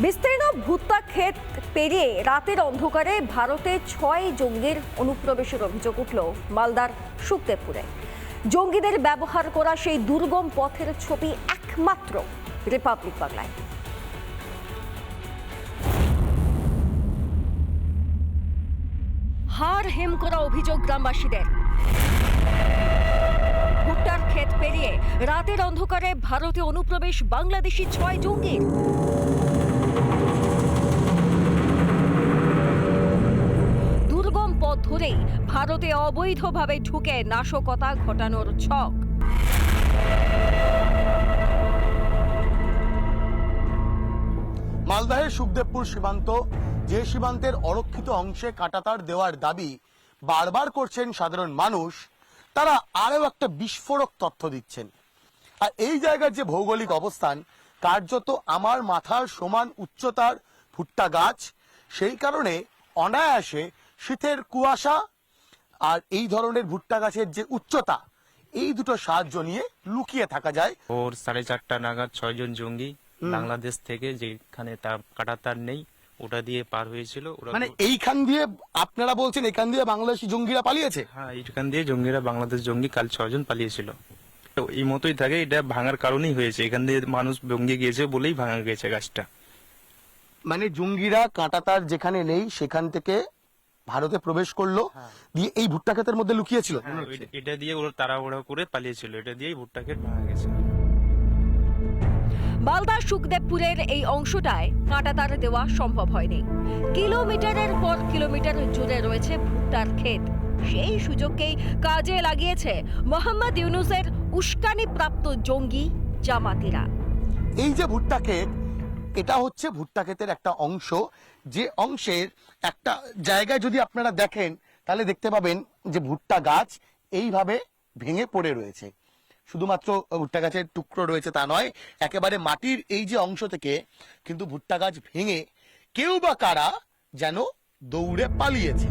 বিস্তীর্ণ ভুট্টা ক্ষেত পেরিয়ে রাতের অন্ধকারে ভারতে ছয় জঙ্গির অনুপ্রবেশের অভিযোগ উঠল মালদার সুখদেবপুরে। জঙ্গিদের ব্যবহার করা সেই দুর্গম পথের ছবি একমাত্র রিপাবলিক বাংলায়। হার হেম করা অভিযোগ গ্রামবাসীদের। ভুট্টার ক্ষেত পেরিয়ে রাতের অন্ধকারে ভারতে অনুপ্রবেশ বাংলাদেশি ছয় জঙ্গির দুর্গম পথ ধরেই ভারতে অবৈধভাবে ঢুকে নাশকতা ঘটানোর ছক। মালদাহের সুখদেবপুর সীমান্ত, যে সীমান্তের অরক্ষিত অংশে কাটাতার দেওয়ার দাবি বারবার করছেন সাধারণ মানুষ, তারা আরও একটা বিস্ফোরক তথ্য দিচ্ছেন। আর এই জায়গার যে ভৌগোলিক অবস্থান, কার্যত আমার মাথার সমান উচ্চতার ভুট্টা গাছ, সেই কারণে অনায়াসে শীতের কুয়াশা আর এই ধরনের ভুট্টা গাছের যে উচ্চতা এই দুটো সাহায্য নিয়ে লুকিয়ে থাকা যায়। ওর সাড়ে চারটা নাগাদ ছয়জন জঙ্গি বাংলাদেশ থেকে যেখানে তার কাটা তার নেই ওটা দিয়ে পার হয়েছিল। মানে এইখান দিয়ে আপনারা বলছেন এখান দিয়ে বাংলাদেশি জঙ্গিরা পালিয়েছে? হ্যাঁ এইখান দিয়ে জঙ্গিরা বাংলাদেশ জঙ্গি কাল ছয়জন পালিয়েছিল। তো এই মতোই থাকে এটা ভাঙার কারণেই হয়েছে। এখান দিয়ে মানুষ জঙ্গি গিয়েছে বলেই ভাঙা গেছে গাছটা। মানে জঙ্গিরা কাঁটাতার যেখানে নেই সেখান থেকে ভারতে প্রবেশ করল দিয়ে এই ভুট্টা ক্ষেতের মধ্যে লুকিয়েছিল। হ্যাঁ, এটা- এটা দিয়ে ওরা তাড়াহুড়া করে পালিয়েছিল এটা দিয়েই ভুট্টা ক্ষেত ভাঙা গেছে। মালদা সুখদেবপুরের এই অংশটায় কাঁটাতার দেওয়া সম্ভব হয়নি। কিলোমিটারের পর কিলোমিটার জুড়ে রয়েছে ভুট্টার ক্ষেত। সেই সুযোগকেই কাজে লাগিয়েছে মোহাম্মদ ইউনুসের উস্কানি প্রাপ্ত জঙ্গি জামাতিরা। এই যে ভুট্টা ক্ষেত এটা হচ্ছে ভুট্টা ক্ষেতের একটা অংশ। যে অংশের একটা জায়গায় যদি আপনারা দেখেন, তাহলে দেখতে পাবেন যে ভুট্টা গাছ এইভাবে ভেঙে পড়ে রয়েছে। শুধুমাত্র ভুট্টা গাছের টুকরো রয়েছে তা নয়, একেবারে মাটির এই যে অংশ থেকে কিন্তু ভুট্টা গাছ ভেঙে কেউ বা কারা যেন দৌড়ে পালিয়েছে।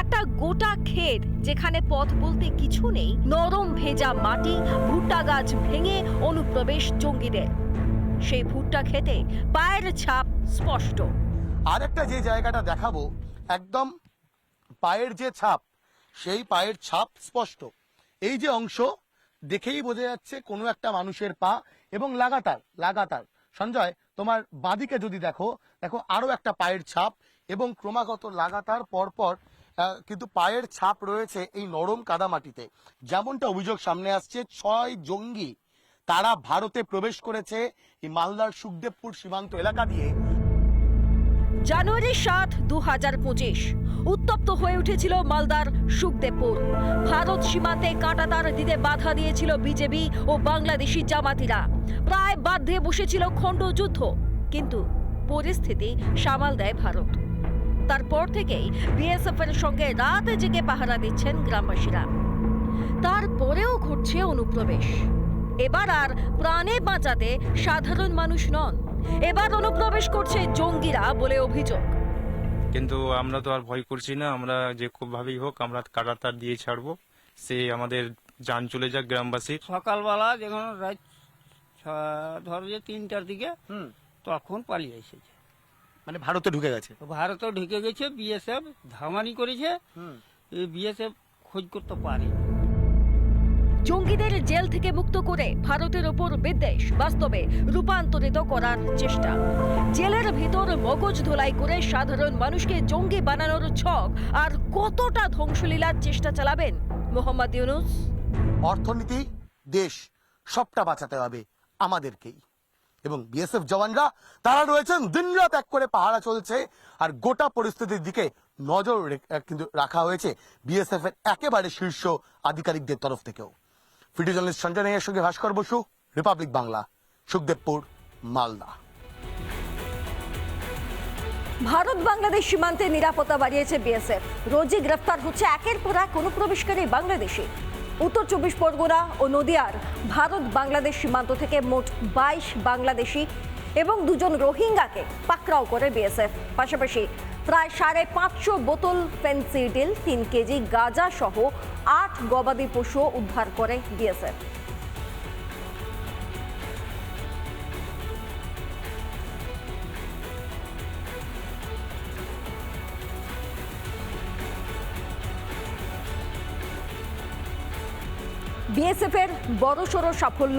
একটা গোটা ক্ষেত যেখানে পথ বলতে কিছু নেই, নরম ভেজা মাটি, ভুট্টা গাছ ভেঙে অনুপ্রবেশ জঙ্গিদের। সেই ভুট্টা খেতে পায়ের ছাপ স্পষ্ট। আর একটা যে জায়গাটা দেখাবো, একদম পায়ের যে ছাপ, সেই পায়ের ছাপ স্পষ্ট। এই যে অংশ, দেখেই বোঝা যাচ্ছে কোনো একটা মানুষের পা এবং লাগাতার লাগাতার। সঞ্জয়, তোমার বাদিকে যদি দেখো দেখো আরও একটা পায়ের ছাপ এবং ক্রমাগত লাগাতার পরপর কিন্তু পায়ের ছাপ রয়েছে এই নরম কাদামাটিতে। যেমনটা অভিযোগ সামনে আসছে, ছয় জঙ্গি তারা ভারতে প্রবেশ করেছে এই মালদার সুখদেবপুর সীমান্ত এলাকা দিয়ে। জানুয়ারি সাত দু হাজার পঁচিশ, উত্তপ্ত হয়ে উঠেছিল মালদার সুখদেবপুর। ভারত সীমান্তে কাঁটাতার দিতে বাধা দিয়েছিল বিজেপি ও বাংলাদেশি জামাতিরা। প্রায় বাধ্যে বসেছিল খণ্ড যুদ্ধ, কিন্তু পরিস্থিতি সামাল দেয় ভারত। তারপর থেকেই বিএসএফ এর সঙ্গে রাত জেগে পাহারা দিচ্ছেন গ্রামবাসীরা। তারপরেও ঘটছে অনুপ্রবেশ। এবার আর প্রাণে বাঁচাতে সাধারণ মানুষ নন। এবার অনুপ্রবেশ করছে জঙ্গিরা বলে অভিযোগ। কিন্তু আমরা তো আর ভয় করছি না আমরা যে খুব ভাবেই হোক আমরা কাটাতার দিয়ে ছাড়বো। সে আমাদের যান চলে যাক গ্রামবাসীর। সকালবেলা যখন রাত ধরো যে তিনটার দিকে তখন পালিয়ে এসেছে। মানে ভারতে ঢুকে গেছে? তো ভারতে ঢুকে গেছে বিএসএফ ধামানি করেছে। বিএসএফ খোঁজ করতে পারে জঙ্গিদের জেল থেকে মুক্ত করে ভারতের ওপর বিদ্বেষ বাস্তবে রূপান্তরিত করার চেষ্টা। জেলের ভিতর মগজ ধোলাই করে সাধারণ মানুষকে জঙ্গি বানানোর ছক আর কতটা ধ্বংসলীলার চেষ্টা চালাবেন মোহাম্মদ ইউনুস? অর্থনীতি, দেশ, সবটা বাঁচাতে হবে আমাদেরকেই। এবং বিএসএফ জওয়ানরা, তারা রয়েছেন, দিনরাত এক করে পাহারা চলছে আর গোটা পরিস্থিতির দিকে নজর কিন্তু রাখা হয়েছে বিএসএফ এর একেবারে শীর্ষ আধিকারিকদের তরফ থেকেও। ভিডিও জার্নালিস্ট সঞ্জয় নাইয়ের সঙ্গে ভাস্কর বসু, রিপাবলিক বাংলা, সুখদেবপুর, মালদা। ভারত বাংলাদেশ সীমান্তে নিরাপত্তা বাড়িয়েছে বিএসএফ। রোজই গ্রেফতার হচ্ছে একের পর এক অনুপ্রবেশকারী বাংলাদেশি। উত্তর চব্বিশ পরগনা ও নদিয়ার ভারত বাংলাদেশ সীমান্ত থেকে মোট বাইশ বাংলাদেশি এবং দুজন রোহিঙ্গাকে পাকড়াও করে বিএসএফ। পাশাপাশি প্রায় সাড়ে পাঁচশো বোতল ফেন্সিডিল, তিন কেজি গাঁজা সহ আট গবাদি পশু উদ্ধার করে বিএসএফ। বিএসএফের বড়সড় সাফল্য,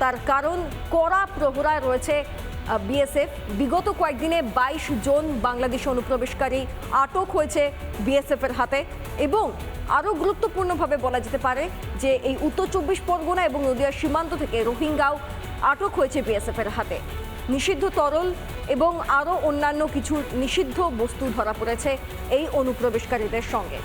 তার কারণ কড়া প্রহরায় রয়েছে বিএসএফ, বিগত কয়েকদিনে বাইশ জন বাংলাদেশি অনুপ্রবেশকারী আটক হয়েছে বিএসএফ এর হাতে এবং আরও গুরুত্বপূর্ণভাবে বলা যেতে পারে যে এই উত্তর চব্বিশ পরগনা এবং নদিয়ার সীমান্ত থেকে রোহিঙ্গাও আটক হয়েছে বিএসএফ এর হাতে। নিষিদ্ধ তরল এবং আরও অন্যান্য কিছু নিষিদ্ধ বস্তু ধরা পড়েছে এই অনুপ্রবেশকারীদের সঙ্গে।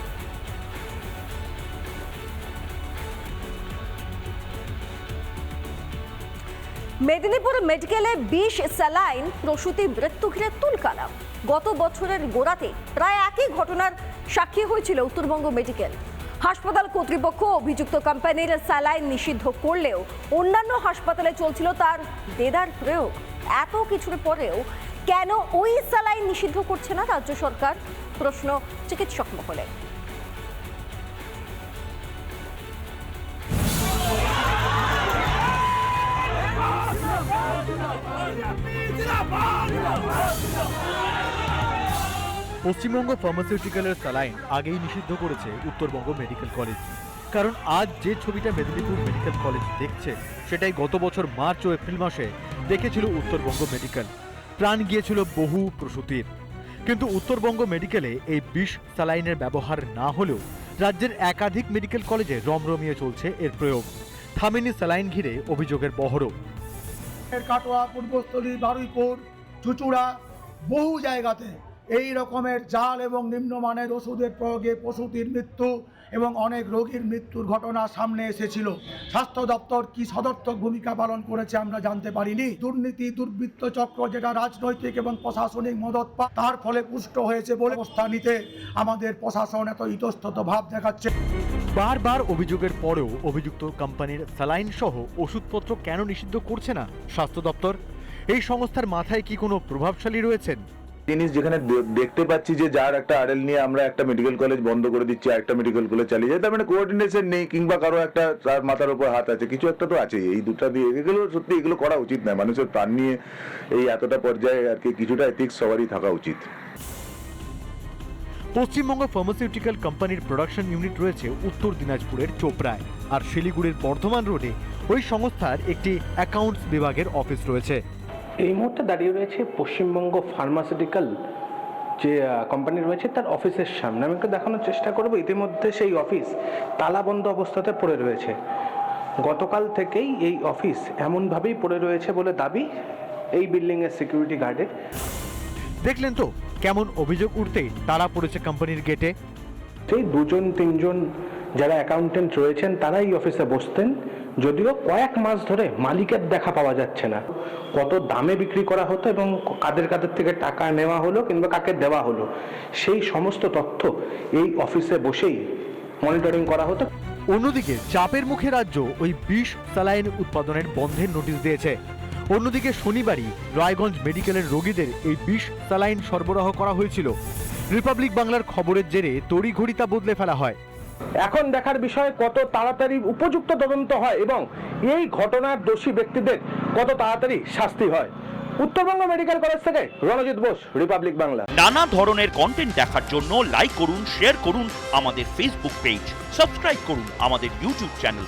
মেদিনীপুর মেডিকেলে বিষ, স্যালাইন, প্রসূতি, মৃত্যু ঘিরে তুলকালাম গত বছরের গোড়াতে প্রায় একই ঘটনার সাক্ষী হয়েছিল উত্তরবঙ্গ মেডিকেল। হাসপাতাল কর্তৃপক্ষ অভিযুক্ত কোম্পানির স্যালাইন নিষিদ্ধ করলেও অন্যান্য হাসপাতালে চলছিল তার দেদার প্রয়োগ। এত কিছুর পরেও কেন ওই স্যালাইন নিষিদ্ধ করছে না রাজ্য সরকার? প্রশ্ন চিকিৎসক মহলে। পশ্চিমবঙ্গ ফার্মাসিউটিক্যালের স্যালাইন আগেই নিষিদ্ধ করেছে উত্তরবঙ্গ মেডিকেল কলেজ কারণ আজ যে ছবিটা মেদিনীপুর মেডিকেল কলেজ দেখছে, সেটাই গত বছর মার্চ ও এপ্রিল মাসে দেখেছিল উত্তরবঙ্গ মেডিকেল প্রাণ গিয়েছিল বহু প্রসূতির। কিন্তু উত্তরবঙ্গ মেডিকেলে এই বিষ স্যালাইনের ব্যবহার না হলেও রাজ্যের একাধিক মেডিকেল কলেজে রমরমিয়ে চলছে এর প্রয়োগ। থামেনি স্যালাইন ঘিরে অভিযোগের বহরও। এর কাটোয়া, পূর্বস্থলী, বারুইপুর, চুচুড়া, বহু জায়গাতে এই রকমের জাল এবং নিম্নমানের ওষুধের প্রয়োগে প্রসূতির মৃত্যু এবং অনেক রোগীর মৃত্যুর ঘটনা সামনে এসেছিল। স্বাস্থ্য দপ্তর কি সদর্থক ভূমিকা পালন করেছে আমরা জানতে পারিনি। দুর্নীতি, দুর্বৃত্ত চক্র যেটা রাজনৈতিক এবং প্রশাসনিক মদত পা তার ফলে পুষ্ট হয়েছে বলে অবস্থা নিতে আমাদের প্রশাসন এত ইতস্তত ভাব দেখাচ্ছে। বারবার অভিযোগের পরেও অভিযুক্ত কোম্পানির স্যালাইন সহ ওষুধপত্র কেন নিষিদ্ধ করছে না স্বাস্থ্য দপ্তর? এই সংস্থার মাথায় কি কোনো প্রভাবশালী রয়েছেন? জিনিস যেখানে দেখতে পাচ্ছি যে যার একটা আড়েল নিয়ে আমরা একটা মেডিকেল কলেজ বন্ধ করে দিচ্ছি একটা মেডিকেল কলেজ চালিয়ে যাই তার মানে কোঅর্ডিনেশন নেই কিংবা কারও একটা তার মাথার উপর হাত আছে, কিছু একটা তো আছেই। এই দুটা দিয়ে এগুলো সত্যি এগুলো করা উচিত নয় মানুষের প্রাণ নিয়ে এই এতটা পর্যায়ে আর কি কিছুটা এথিক্স সবারই থাকা উচিত। পশ্চিমবঙ্গ ফার্মাসিউটিক্যাল কোম্পানির প্রোডাকশন ইউনিট রয়েছে উত্তর দিনাজপুরের চোপড়ায়। আর শিলিগুড়ির বর্ধমান রোডে ওই সংস্থার একটি অ্যাকাউন্টস বিভাগের অফিস রয়েছে। এই মুহূর্তে দাঁড়িয়ে রয়েছে পশ্চিমবঙ্গ ফার্মাসিউটিক্যাল যে কোম্পানি রয়েছে তার অফিসের সামনে। আমি একটু দেখানোর চেষ্টা করব। ইতিমধ্যে সেই অফিস তালাবন্ধ অবস্থাতে পড়ে রয়েছে। গতকাল থেকেই এই অফিস এমনভাবেই পড়ে রয়েছে বলে দাবি এই বিল্ডিংয়ের সিকিউরিটি গার্ডের দেখলেন তো কেমন অভিযোগ উঠতেই তারা পড়েছে কোম্পানির গেটে সেই দুজন তিনজন যারা অ্যাকাউন্টেন্ট রয়েছেন তারা এই অফিসে বসতেন। যদিও কয়েক মাস ধরে মালিকের দেখা পাওয়া যাচ্ছে না। কত দামে বিক্রি করা হতো এবং কাদের কাদের থেকে টাকা নেওয়া হলো কিংবা কাকে দেওয়া হলো সেই সমস্ত তথ্য এই অফিসে বসেই মনিটরিং করা হতো। অন্যদিকে চাপের মুখে রাজ্য ওই বিষ স্যালাইন উৎপাদনের বন্ধের নোটিশ দিয়েছে। অন্যদিকে শনিবারই রায়গঞ্জ মেডিকেলের রোগীদের এই বিষ স্যালাইন সরবরাহ করা হয়েছিল। রিপাবলিক বাংলার খবরের জেরে তড়িঘড়ি তা বদলে ফেলা হয়। এখন দেখার বিষয় কত তাড়াতাড়ি উপযুক্ত তদন্ত হয় এবং এই ঘটনার দোষী ব্যক্তিদের কত তাড়াতাড়ি শাস্তি হয়। উত্তরবঙ্গ মেডিকেল কলেজ থেকে রণজিৎ বোস রিপাবলিক বাংলা। নানা ধরনের কন্টেন্ট দেখার জন্য লাইক করুন শেয়ার করুন আমাদের ফেসবুক পেজ সাবস্ক্রাইব করুন আমাদের ইউটিউব চ্যানেল